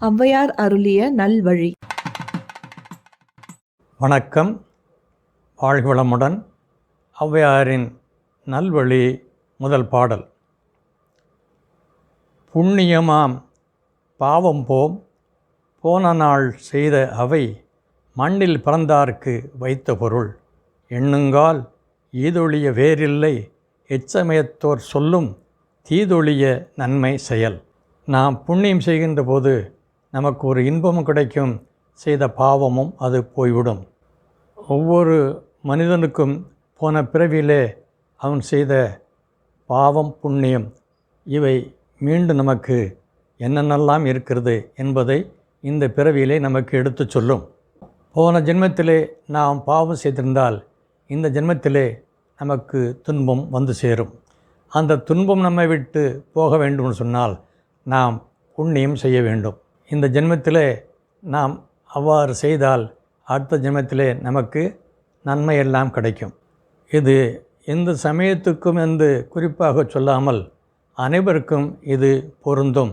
ஔவையார் அருளிய நல்வழி. வணக்கம். வாழ்வளமுடன் ஔவையாரின் நல்வழி முதல் பாடல். புண்ணியமாம் பாவம் போம். போன நாள் செய்த அவை மண்ணில் பிறந்தார்க்கு வைத்த பொருள். எண்ணுங்கால் ஈதொழிய வேறில்லை. எச்சமயத்தோர் சொல்லும் தீதொழிய நன்மை செயல். நாம் புண்ணியம் செய்கின்ற போது நமக்கு ஒரு இன்பமும் கிடைக்கும். செய்த பாவமும் அது போய்விடும். ஒவ்வொரு மனிதனுக்கும் போன பிறவியிலே அவன் செய்த பாவம் புண்ணியம் இவை மீண்டும் நமக்கு என்னென்னலாம் இருக்கிறது என்பதை இந்த பிறவியிலே நமக்கு எடுத்துச் சொல்லும். போன ஜென்மத்திலே நாம் பாவம் செய்திருந்தால் இந்த ஜென்மத்திலே நமக்கு துன்பம் வந்து சேரும். அந்த துன்பம் நம்மை விட்டு போக வேண்டும்னு சொன்னால் நாம் புண்ணியம் செய்ய வேண்டும். இந்த ஜென்மத்திலே நாம் அவ்வாறு செய்தால் அடுத்த ஜென்மத்திலே நமக்கு நன்மை எல்லாம் கிடைக்கும். இது எந்த சமயத்துக்கும் என்று குறிப்பாக சொல்லாமல் அனைவருக்கும் இது பொருந்தும்.